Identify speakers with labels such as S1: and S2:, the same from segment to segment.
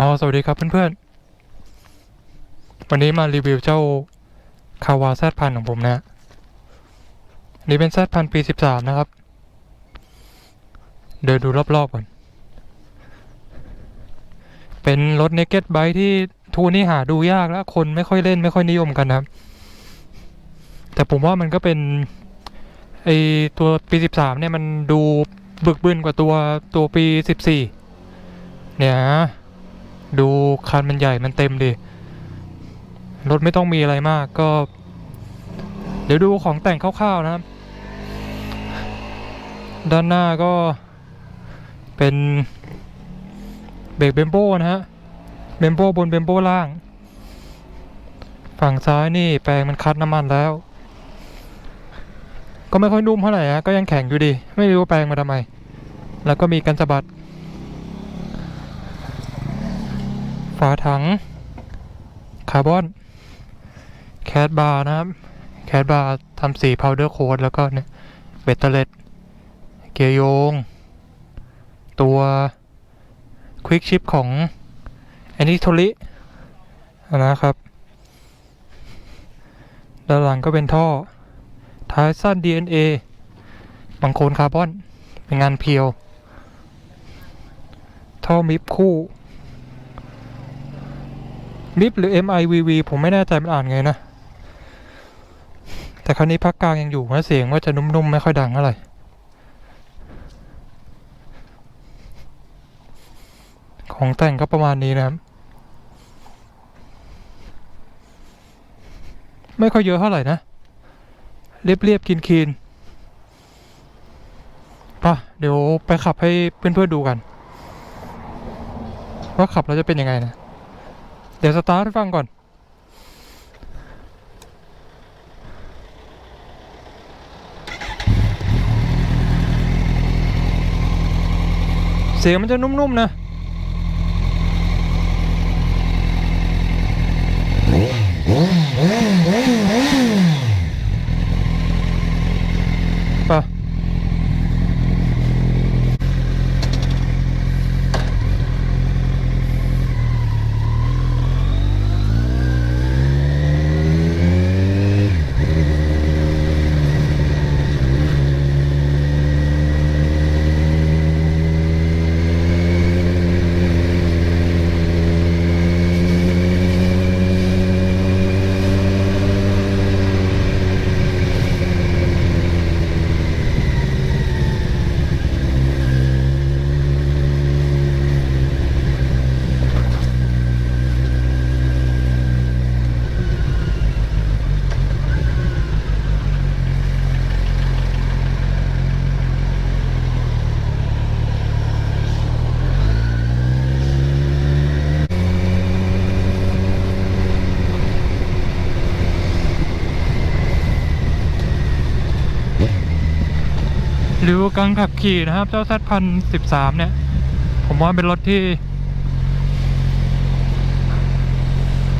S1: เอาสวัสดีครับเพื่อนๆ วันนี้มารีวิวเจ้าคาวาแซดพันของผมนะนนี้เป็นแซดพันปีสิบสามนะครับ เดินดูรอบๆก่อน เป็นรถเนกเก็ตไบที่ทูนี่หาดูยากแล้ว คนไม่ค่อยเล่นไม่ค่อยนิยมกันนะครับ แต่ผมว่ามันก็เป็นไอตัวปีสิบสามเนี่ยมันดูบึกบึนกว่าตัวตัวปีสิบสี่เนี่ยนะ ดูคันมันใหญ่มันเต็มดิรถไม่ต้องมีอะไรมากก็ เดี๋ยวดูของแต่งคร่าวๆนะครับ ด้านหน้าก็เป็นเบรกเบมโบนะฮะเบมโบบนเบมโบล่าง ฝั่งซ้ายนี่แปลงมันคัดน้ำมันแล้ว ก็ไม่ค่อยนุ่มเท่าไหร่ฮะก็ยังแข็งอยู่ดี ไม่รู้ว่าแปลงมาทำไม แล้วก็มีกันสะบัด ฝาถัง คาร์บอน แคดบาร์นะครับ แคดบาร์ทำสีพาวเดอร์โค้ดแล้วก็เนี่ยเบตเตอร์เลตเกียร์โยง ตัวควิกชิปของแอนนิโทลินะครับ ด้านหลังก็เป็นท่อ ท้ายสั้น DNA บางโคนคาร์บอน เป็นงานเพียว ท่อมิฟคู่ มิฟหรือ MIVV ผมไม่แน่ใจมันอ่านไงนะ แต่คราวนี้พักกลางยังอยู่นะเสียงว่าจะนุ่มๆ ไม่ค่อยดังเท่าไหร่ของแต่งก็ประมาณนี้นะครับ ไม่ค่อยเยอะเท่าไหร่นะ เรียบๆกินๆป่ะ เดี๋ยวไปขับให้เพื่อนๆดูกัน ว่าขับแล้วจะเป็นยังไงนะ เดี๋ยวสตาร์ทฟังก่อน เสียงมันจะนุ่มๆนะ ป่ะ หรือ การขับขี่นะครับ เจ้า Z พันสิบสามเนี่ย ผมว่าเป็นรถที่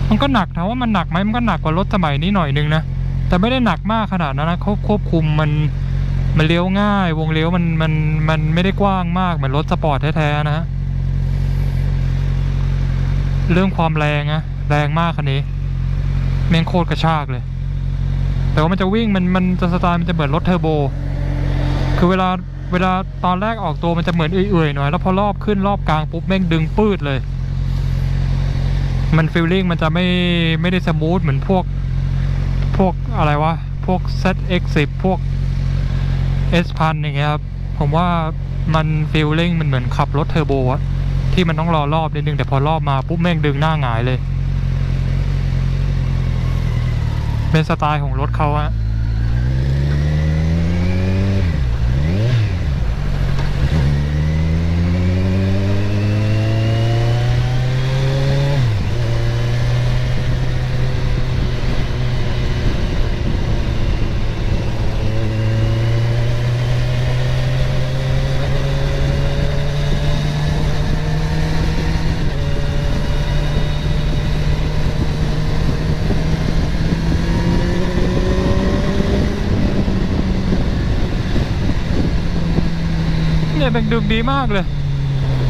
S1: มันก็หนักถามว่ามันหนักไหมมันก็หนักกว่ารถสมัยนี้หน่อยนึงนะ แต่ไม่ได้หนักมากขนาดนั้นนะควบควบคุมมันมันเลี้ยวง่าย วงเลี้ยวมันมันมันไม่ได้กว้างมากเหมือนรถสปอร์ตแท้ๆนะฮะเรื่องความแรงอะแรงมากคันนี้แม่งโคตรกระชากเลย แต่ว่ามันจะวิ่งมันมันจะสไตล์มันจะเหมือนรถเทอร์โบ คือเวลา เวลาตอนแรกออกตัวมันจะเหมือนเอื่อยๆหน่อยแล้วพอรอบขึ้นรอบกลางปุ๊บแม่งดึงปืดเลย มันฟีลลิ่งมันจะไม่ไม่ได้สมูทเหมือนพวกพวกอะไรวะ พวก ZX10 พวก S พันอย่างเงี้ยครับ ผมว่ามันฟีลลิ่งมันเหมือนขับรถเทอร์โบอะที่มันต้องรอรอบนิดนึงแต่พอรอบมาปุ๊บแม่งดึงหน้าหงายเลย เป็นสไตล์ของรถเขาอะ ยแบ่งดึงดีมากเลย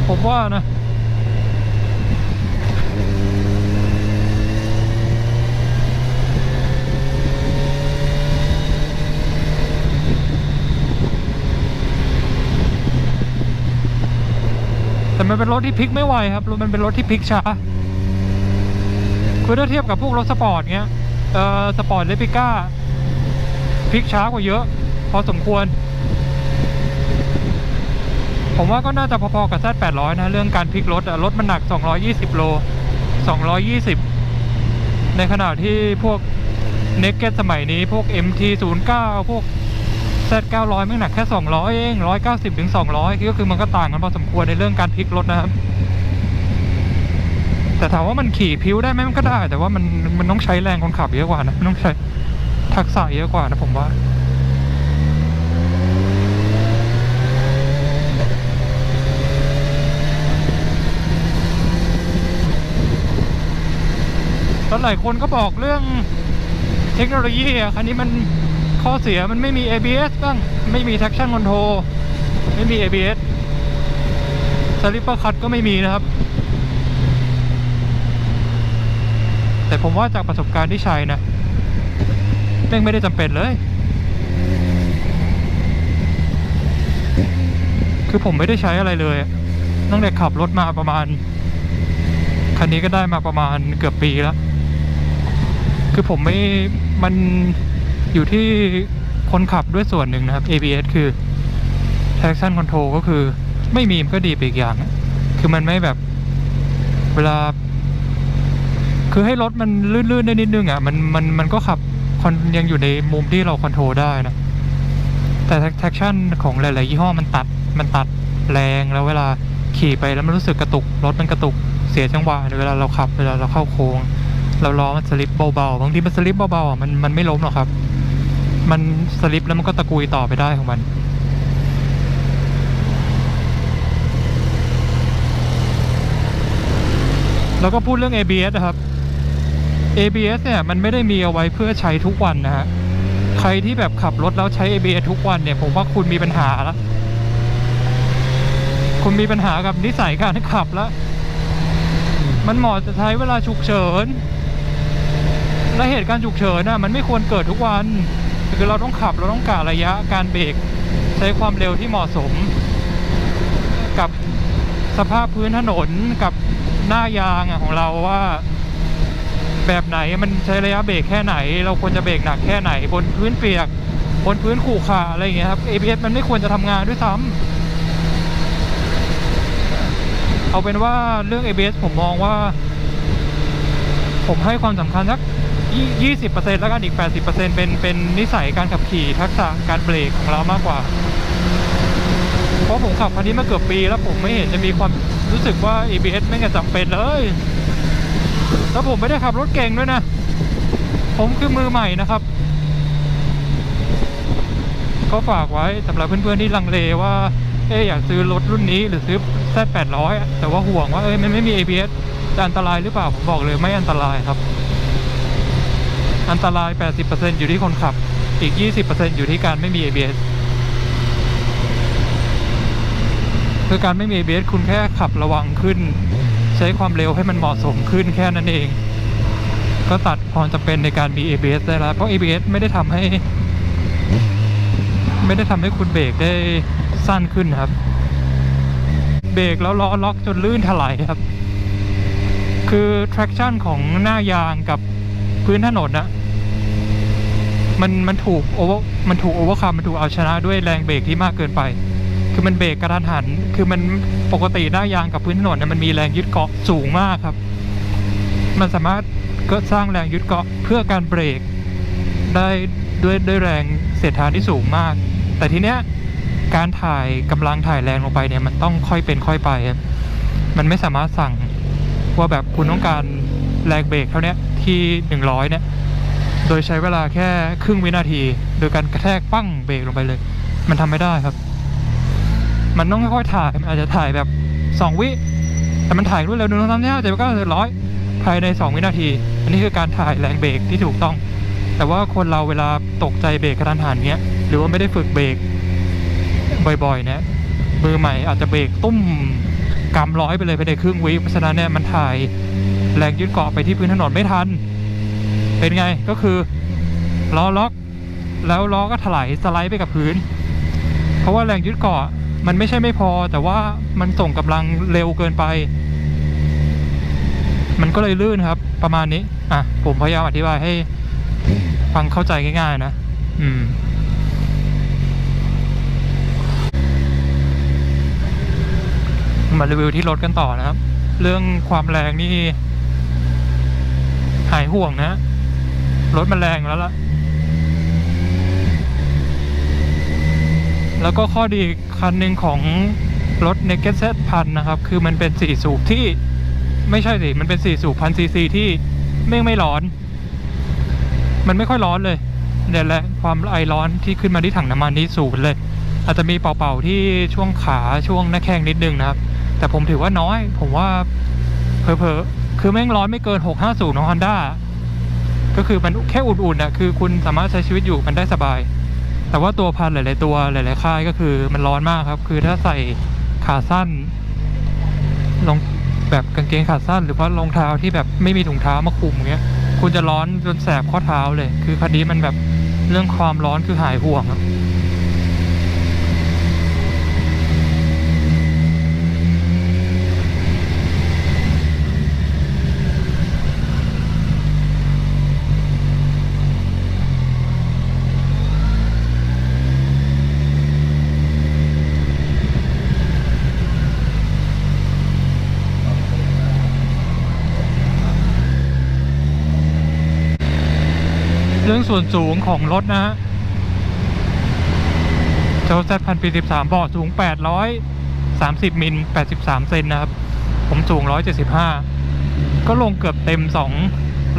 S1: ผมว่านะแต่มันเป็นรถที่พลิกไม่ไวครับ มันเป็นรถที่พลิกช้า คือถ้าเทียบกับพวกรถสปอร์ตเงี้ย เอ่อ สปอร์ตเลปิก้าพลิกช้ากว่าเยอะ พอสมควร ผมว่าก็น่าจะพอๆกับ Z800 นะ เรื่องการพลิกรถอะรถมันหนัก 220 โล 220 ในขณะที่พวกเนกเก็ตสมัยนี้พวก MT09 พวก Z900 ไม่หนักแค่ 200 เอง 190ถึง200 ก็คือมันก็ต่างกันพอสมควรในเรื่องการพลิกรถนะครับ แต่ถามว่ามันขี่พิ้วได้ไหมมันก็ได้ แต่ว่ามันมันต้องใช้แรงคนขับเยอะกว่านะ มันต้องใช้ทักษะเยอะกว่านะผมว่า ตอนหลายคนก็บอกเรื่องเทคโนโลยีอะคันนี้มันข้อเสียมันไม่มี ABS บ้างไม่มี traction control ไม่มี ABS สลิปเปอร์คัตก็ไม่มีนะครับ แต่ผมว่าจากประสบการณ์ที่ใช้นะแม่งไม่ได้จำเป็นเลย คือผมไม่ได้ใช้อะไรเลยตั้งแต่ขับรถมาประมาณ คันนี้ก็ได้มาประมาณเกือบปีแล้ว คือผมไม่มันอยู่ที่คนขับด้วยส่วนหนึ่งนะครับ ABS คือ traction control ก็คือไม่มีมันก็ดีไปอีกอย่าง คือมันไม่แบบเวลา คือให้รถมันลื่นๆได้นิดนึงอะมันมันมันก็ขับคนยังอยู่ในมุมที่เราคอนโทรลได้นะ แต่ traction ของหลายๆยี่ห้อมันตัดมันตัดแรงแล้วเวลาขี่ไปแล้วมันรู้สึกกระตุก รถมันกระตุกเสียจังหวะเวลาเราขับเวลาเราเข้าโค้ง เราล้อมันสลิปเบาๆบางทีมันสลิปเบาๆอะมันมันไม่ล้มหรอกครับ มันสลิปแล้วมันก็ตะกุยต่อไปได้ของมันแล้วก็พูดเรื่อง ABS นะครับ ABS เนี่ยมันไม่ได้มีเอาไว้เพื่อใช้ทุกวันนะฮะ ใครที่แบบขับรถแล้วใช้ ABS ทุกวันเนี่ย ผมว่าคุณมีปัญหาแล้ว คุณมีปัญหากับนิสัยการขับแล้ว มันเหมาะจะใช้เวลาฉุกเฉิน และเหตุการณ์ฉุกเฉินน่ะมันไม่ควรเกิดทุกวันคือเราต้องขับเราต้องกะระยะการเบรกใช้ความเร็วที่เหมาะสม กับสภาพพื้นถนนกับหน้ายางของเราว่า แบบไหนมันใช้ระยะเบรกแค่ไหน เราควรจะเบรกหนักแค่ไหน บนพื้นเปียก บนพื้นขูขระอะไรอย่างเงี้ยครับ ABS มันไม่ควรจะทำงานด้วยซ้ำเอาเป็นว่าเรื่อง ABS ผมมองว่า ผมให้ความสำคัญสัก ยี่สิบเปอร์เซ็นต์แล้วกันอีกแปดสิบเปอร์เซ็นต์เป็นเป็นนิสัยการขับขี่ทักษะการเบรกของเรามากกว่า เพราะผมขับคันนี้มาเกือบปีแล้วผมไม่เห็นจะมีความรู้สึกว่า ABS ไม่จำเป็นเลยแล้วผมไม่ได้ขับรถเก่งด้วยนะ ผมคือมือใหม่นะครับ ก็ฝากไว้สำหรับเพื่อนๆที่ลังเลว่า เอ๊อยากซื้อรถรุ่นนี้หรือซื้อ Z800 อะแต่ว่าห่วงว่าเอ้ยมันไม่มี ABS จะอันตรายหรือเปล่า ผมบอกเลยไม่อันตรายครับ อันตราย 80%อยู่ที่คนขับ อีก 20%อยู่ที่การไม่มี ABS คือการไม่มี ABS คุณแค่ขับระวังขึ้น ใช้ความเร็วให้มันเหมาะสมขึ้นแค่นั้นเอง ก็ตัดความจำเป็นในการมี ABS ได้แล้ว เพราะ ABS ไม่ได้ทำให้ ไม่ได้ทำให้คุณเบรกได้สั้นขึ้นครับ เบรกแล้วล้อล็อกจนลื่นถลายครับ คือ traction ของหน้ายางกับพื้นถนนนะ มันมันถูกโอเวอร์มันถูกโอเวอร์คัมมันถูกเอาชนะด้วยแรงเบรกที่มากเกินไป คือมันเบรกกระทันหัน คือมันปกติหน้ายางกับพื้นถนนเนี่ยมันมีแรงยึดเกาะสูงมากครับ มันสามารถก็สร้างแรงยึดเกาะเพื่อการเบรกได้ด้วยด้วยแรงเสียดทานที่สูงมาก แต่ทีเนี้ยการถ่ายกำลังถ่ายแรงลงไปเนี่ยมันต้องค่อยเป็นค่อยไปครับมันไม่สามารถสั่งว่าแบบคุณต้องการแรงเบรกเท่านี้ที่หนึ่งร้อยเนี่ย โดยใช้เวลาแค่ครึ่งวินาที โดยการกระแทกปั้งเบรกลงไปเลย มันทำไม่ได้ครับ มันต้องค่อยๆถ่ายมันอาจจะถ่ายแบบสองวิแต่มันถ่ายรวดเร็วหนึ่งสองสามสี่ห้าเจ็ดแปดเก้าสิบร้อยภายในสองวินาที อันนี้คือการถ่ายแรงเบรกที่ถูกต้อง แต่ว่าคนเราเวลาตกใจเบรกกระทันหันเนี้ยหรือว่าไม่ได้ฝึกเบรกบ่อยๆเนี่ยมือใหม่อาจจะเบรกตุ้มกำร้อยไปเลยภายในครึ่งวิเพราะฉะนั้นเนี่ยมันถ่ายแรงยึดเกาะไปที่พื้นถนนไม่ทัน เป็นไงก็คือล้อล็อก แล้วล้อก็ถลายสไลด์ไปกับพื้น เพราะว่าแรงยึดเกาะมันไม่ใช่ไม่พอ แต่ว่ามันส่งกำลังเร็วเกินไป มันก็เลยลื่นครับ ประมาณนี้ อะ ผมพยายามอธิบายให้ ฟังเข้าใจง่าย ๆ นะ อืมมารีวิวที่รถกันต่อนะครับ เรื่องความแรงนี่หายห่วงนะ รถมันแรงแล้วล่ะ แล้วก็ข้อดีคันหนึ่งของรถ n e g e t Z พันนะครับ คือมันเป็นสี่สูบที่ไม่ใช่สิ มันเป็นสี่สูบพันซีซีที่ไม่งไม่ร้อน มันไม่ค่อยร้อนเลยเนี่ยแหละความไอร้อนที่ขึ้นมาที่ถังน้ำมันนี่สูงเลย อาจจะมีเป่าๆที่ช่วงขาช่วงหน้าแข้งนิดนึงนะครับ แต่ผมถือว่าน้อย ผมว่าเพอเพอๆคือแม่งร้อนไม่เกิน 650ของ Honda ก็คือมันแค่อุ่นๆนะคือคุณสามารถใช้ชีวิตอยู่กันได้สบาย แต่ว่าตัวพันหลาย ๆ ตัวหลาย ๆ ค่ายก็คือมันร้อนมากครับ คือถ้าใส่ขาสั้นรองแบบกางเกงขาสั้น หรือว่ารองเท้าที่แบบไม่มีถุงเท้ามาคลุมอย่างเงี้ยคุณจะร้อนจนแสบข้อเท้าเลย คือคันนี้มันแบบเรื่องความร้อนคือหายห่วงครับ งส่วนสูงของรถนะฮะเจ้า Z พันปีสิบสามเบาะสูงแปดร้อยสามสิบมิลแปดสิบสามเซนนะครับ ผมสูงร้อยเจ็ดสิบห้าก็ลงเกือบเต็มสอง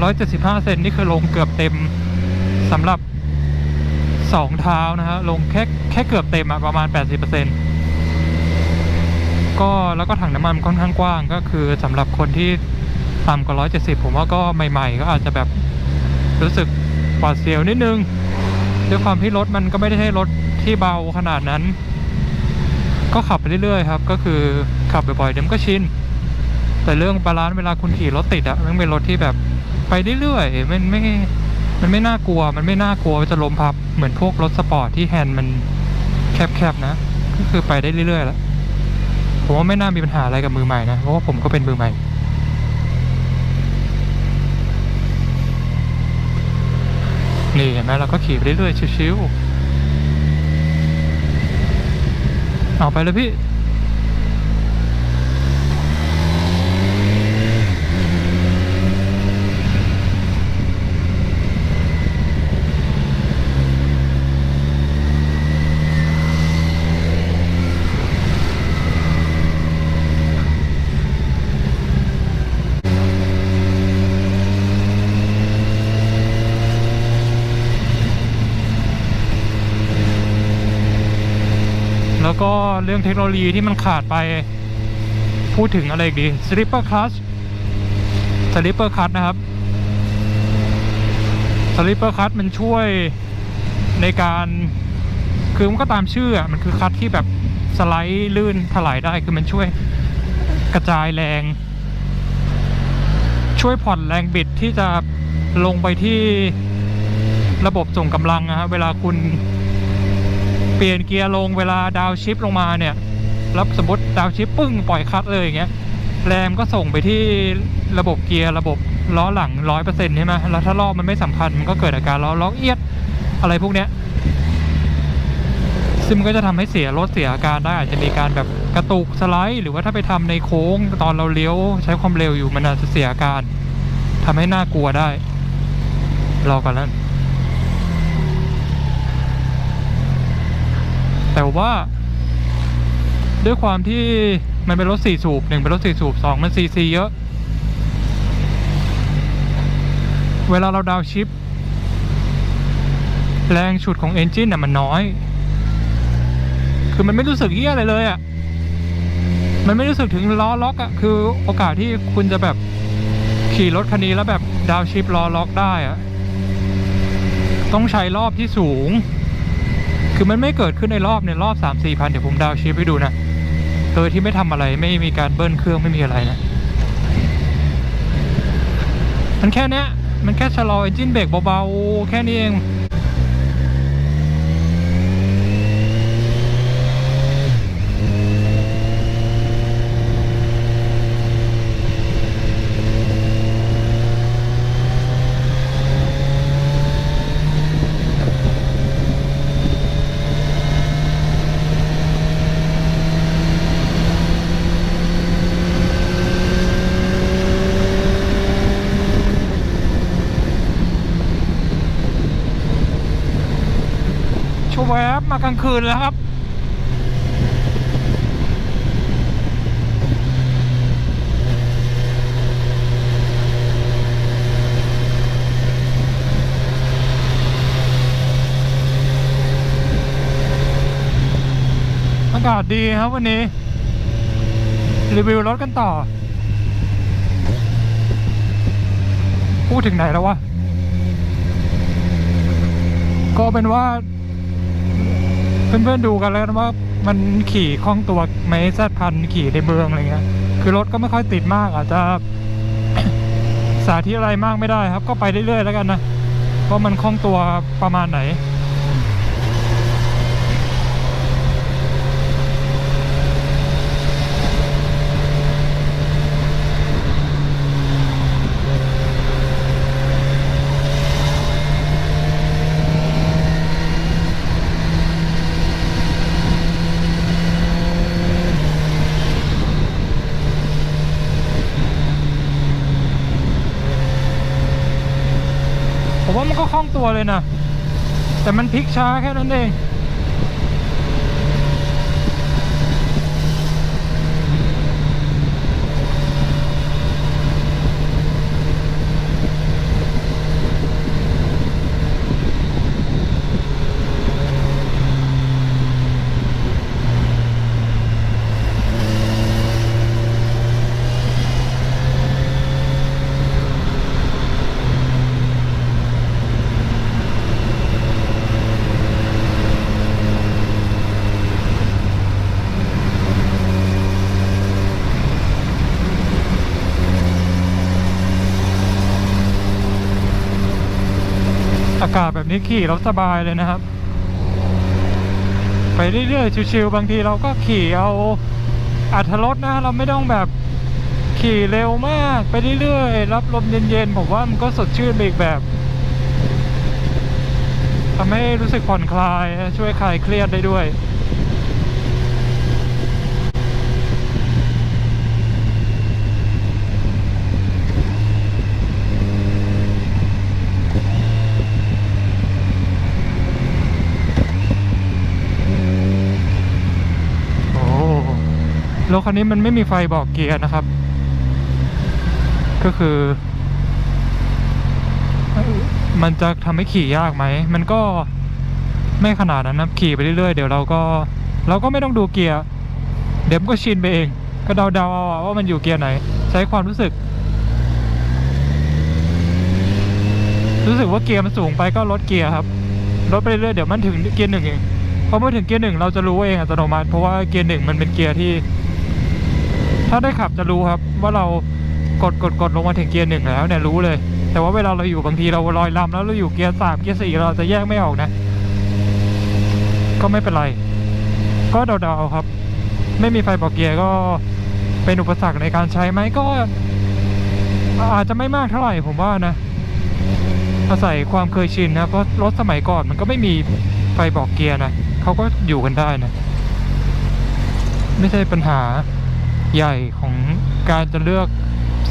S1: ร้อยเจ็ดสิบห้าเซนนี่คือลงเกือบเต็มสำหรับสองเท้านะฮะลงแค่แค่เกือบเต็มอะประมาณแปดสิบเปอร์เซ็นก็แล้วก็ถังน้ำมันค่อนข้างกว้างก็คือสำหรับคนที่ต่ำกว่าร้อยเจ็ดสิบผมว่าก็ใหม่ ๆ ก็อาจจะแบบรู้สึก หวาดเสียวนิดนึงด้วยความที่รถมันก็ไม่ได้ให้รถที่เบาขนาดนั้น ก็ขับไปเรื่อยๆครับ ก็คือขับบ่อยๆเดี๋ยวมันก็ชินแต่เรื่องบาลานซ์เวลาคุณขี่รถติดอะมันเป็นรถที่แบบไปเรื่อยๆมันไม่มันไม่น่ากลัว มันไม่น่ากลัวจะล้มพับเหมือนพวกรถสปอร์ตที่แฮนด์มันแคบๆนะ ก็คือไปได้เรื่อยๆแล้วผมว่าไม่น่ามีปัญหาอะไรกับมือใหม่นะ เพราะว่าผมก็เป็นมือใหม่ นี่เห็นไหมเราก็ขี่ไปเรื่อยๆชิวๆเอาไปเลยพี่ ก็เรื่องเทคโนโลยีที่มันขาดไปพูดถึงอะไรอีกดี Slipper Clutch Slipper Clutch นะครับ Slipper Clutch มันช่วยในการคือมันก็ตามชื่ออะมันคือคัทที่แบบสไลด์ลื่นถลายได้คือมันช่วยกระจายแรง ช่วยผ่อนแรงบิดที่จะลงไปที่ระบบส่งกำลังนะฮะเวลาคุณ เปลี่ยนเกียร์ลงเวลาดาวชิปลงมาเนี่ยแล้วสมมติดาวชิปปึ้งปล่อยคลัตช์เลยอย่างเงี้ยแรงก็ส่งไปที่ระบบเกียร์ระบบล้อหลังร้อยเปอร์เซ็นต์ใช่ไหมแล้วถ้ารอบมันไม่สัมพันธ์มันก็เกิดอาการล้อล็อกเอียดอะไรพวกเนี้ยซึ่งมันก็จะทำให้เสียรถเสียอาการได้อาจจะมีการแบบกระตุกสไลด์หรือว่าถ้าไปทำในโค้งตอนเราเลี้ยวใช้ความเร็วอยู่มันอาจจะเสียอาการทำให้น่ากลัวได้รอก่อนแล้ว แต่ว่า ด้วยความที่มันเป็นรถสี่สูบหนึ่งเป็นรถสี่สูบสองมันซีซีเยอะ เวลาเราดาวชิป แรงฉุดของเอนจินน่ะมันน้อย คือมันไม่รู้สึกเยี่ยอะไรเลยอะ่ะมันไม่รู้สึกถึงล้อล็อกอะ่ะคือโอกาสที่คุณจะแบบขี่รถคันนี้แล้วแบบดาวชิปล้อล็อกได้อะ่ะต้องใช้รอบที่สูง คือมันไม่เกิดขึ้นในรอบในรอบสามสี่พันเดี๋ยวผมดาวชิปให้ดูนะโดยที่ไม่ทำอะไรไม่มีการเบิ้ลเครื่องไม่มีอะไรนะ มันแค่เนี้ยมันแค่ชะลอเอนจินเบรกเบาๆ แค่นี้เอง มากลางคืนแล้วครับ อากาศดีครับวันนี้ รีวิวรถกันต่อ พูดถึงไหนแล้ววะก็เป็นว่า เพื่อนๆดูกันแล้วว่ามันขี่คล่องตัวไหมแซดพันขี่ในเมืองอะไรเงี้ย คือรถก็ไม่ค่อยติดมากอาจจะสาธิตอะไรมากไม่ได้ครับ ก็ไปเรื่อยๆแล้วกันนะว่ามันคล่องตัวประมาณไหน ก็คล่องตัวเลยนะ แต่มันพลิกช้าแค่นั้นเอง นี้ขี่เราสบายเลยนะครับ ไปเรื่อยๆชิวๆบางทีเราก็ขี่เอาอัธรสนะเราไม่ต้องแบบขี่เร็วมากไปเรื่อยๆรับลมเย็นๆผมว่ามันก็สดชื่นไปอีกแบบทำให้รู้สึกผ่อนคลายช่วยคลายเครียดได้ด้วย โอ้ รถคันนี้มันไม่มีไฟบอกเกียร์นะครับ ก็คือ มันจะทำให้ขี่ยากไหม มันก็ไม่ขนาดนั้นนะขี่ไปเรื่อยๆ เดี๋ยวเราก็ เราก็ไม่ต้องดูเกียร์ เดี๋ยวก็ชินไปเอง ก็เดาๆเอาว่ามันอยู่เกียร์ไหน ใช้ความรู้สึก รู้สึกว่าเกียร์มันสูงไปก็ลดเกียร์ครับลดไปเรื่อยๆเดี๋ยวมันถึงเกียร์หนึ่งเองพอมาถึงเกียร์หนึ่งเราจะรู้เองอัตโนมัติ เพราะว่าเกียร์หนึ่งมันเป็นเกียร์ที่ ถ้าได้ขับจะรู้ครับว่าเรากดกดกดลงมาถึงเกียร์หนึ่งแล้วเนี่ยรู้เลย แต่ว่าเวลาเราอยู่บางทีเราลอยลำแล้วเราอยู่เกียร์สามเกียร์สี่เราจะแยกไม่ออกนะ ก็ไม่เป็นไร ก็เดาๆครับ ไม่มีไฟบอกเกียร์ก็เป็นอุปสรรคในการใช้ไหมก็ อาจจะไม่มากเท่าไหร่ผมว่านะอาศัยความเคยชินนะเพราะรถสมัยก่อนมันก็ไม่มีไฟบอกเกียร์นะเขาก็อยู่กันได้นะ ไม่ใช่ปัญหา ใหญ่ของการจะเลือก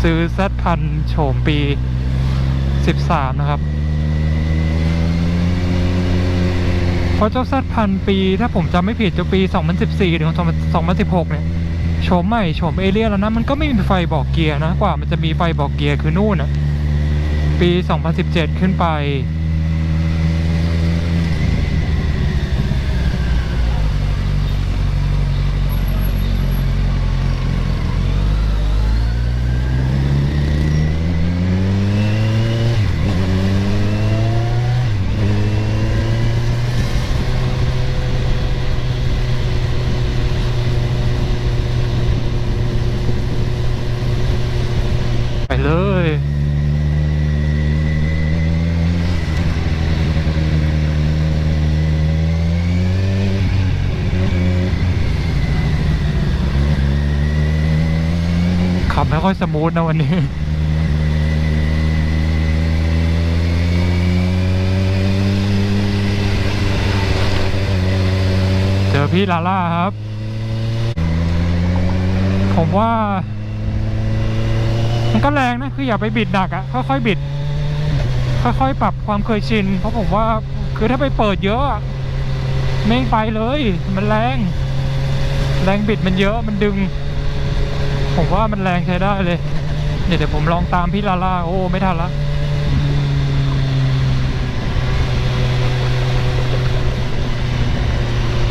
S1: ซื้อ Z พันโฉมปี 13 นะครับ เพราะเจ้า Z พันปี ถ้าผมจำไม่ผิดจะปี 2014 ถึง 2016 เนี่ยโฉมใหม่โฉมเอเลียแล้วนะ มันก็ไม่มีไฟบอกเกียร์นะ กว่ามันจะมีไฟบอกเกียร์คือนู่นนะปี 2017 ขึ้นไปเลย ขับ ไม่ค่อยสมูทนะวันนี้เจอพี่ลาล่าครับ ผมว่า มันก็แรงนะ คืออย่าไปบิดหนักอะ่ะค่อยๆบิด ค่อยๆ ปรับความเคยชิน เพราะผมว่าคือถ้าไปเปิดเยอะอะแม่ไปเลย มันแรง แรงบิดมันเยอะมันดึง ผมว่ามันแรงใช้ได้เลย เดี๋ยวเดี๋ยวผมลองตามพี่ลาล่าโอ้ไม่ทันละ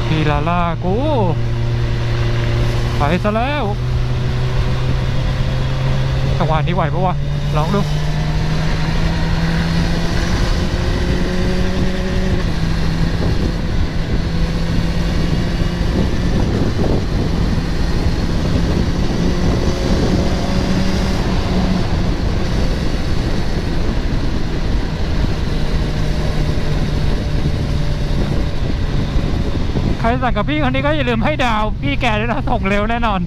S1: พี่ลาล่ากูไปซะแล้วจังหวะนี้ไหวปะวะลองดู สั่งกับพี่คนนี้ก็อย่าลืมให้ดาว พี่แกด้วยนะส่งเร็วแน่นอน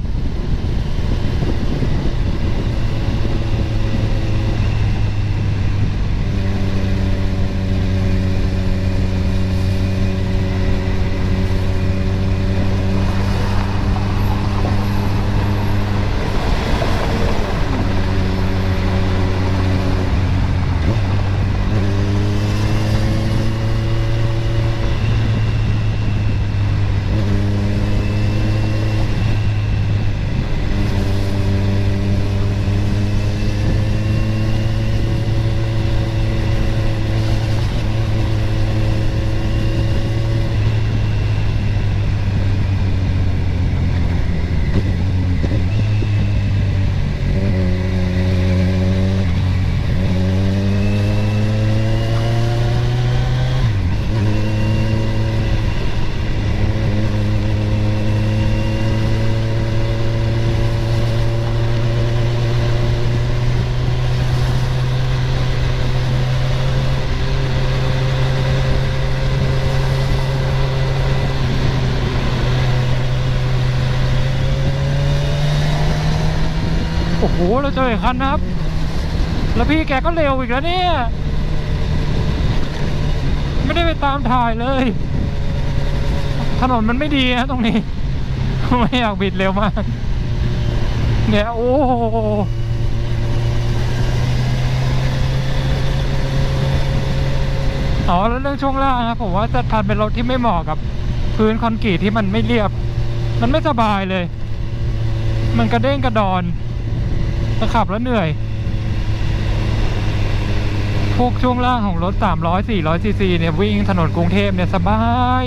S1: เราเจออีกคันนะครับ แล้วพี่แกก็เร็วอีกแล้วเนี่ย ไม่ได้ไปตามถ่ายเลย ถนนมันไม่ดีนะตรงนี้ ไม่อยากบิดเร็วมาก เนี่ยโอ้โหอ๋อแล้วเรื่องช่วงล่างครับผมว่าจะทันเป็นรถที่ไม่เหมาะกับ พื้นคอนกรีตที่มันไม่เรียบ มันไม่สบายเลย มันกระเด้งกระดอน จะขับแล้วเหนื่อย พวกช่วงล่างของรถ 300 400ซีซีเนี่ยวิ่งถนนกรุงเทพเนี่ยสบาย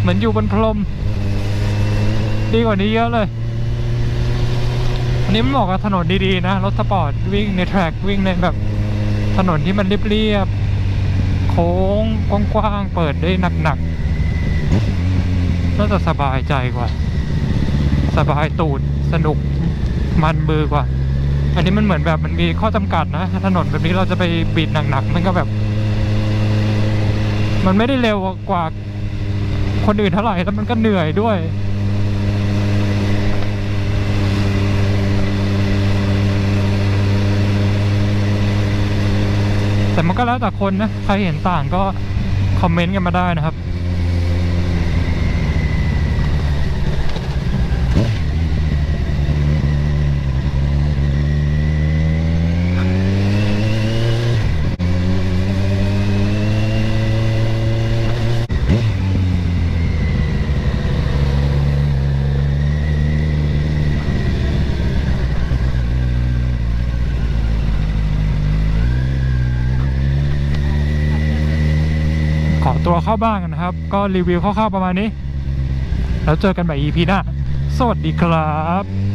S1: เหมือนอยู่บนพรม ดีกว่านี้เยอะเลย อันนี้มันเหมาะกับถนนดีๆนะ รถสปอร์ตวิ่งในแทร็กวิ่งในแบบถนนที่มันเรียบๆ โค้งกว้างๆ เปิดได้หนักๆ น่าจะสบายใจกว่า สบายตูด สนุก มันมือกว่า อันนี้มันเหมือนแบบมันมีข้อจำกัดนะถนนแบบนี้เราจะไปบีดหนักๆมันก็แบบ มันไม่ได้เร็วกว่าคนอื่นเท่าไหร่แล้วมันก็เหนื่อยด้วยแต่มันก็แล้วแต่คนนะ ใครเห็นต่างก็คอมเมนต์กันมาได้นะครับาวเข้าบ้านกันนะครับ ก็รีวิวคร่าวๆประมาณนี้ แล้วเจอกันใหม่ EP หน้า สวัสดีครับ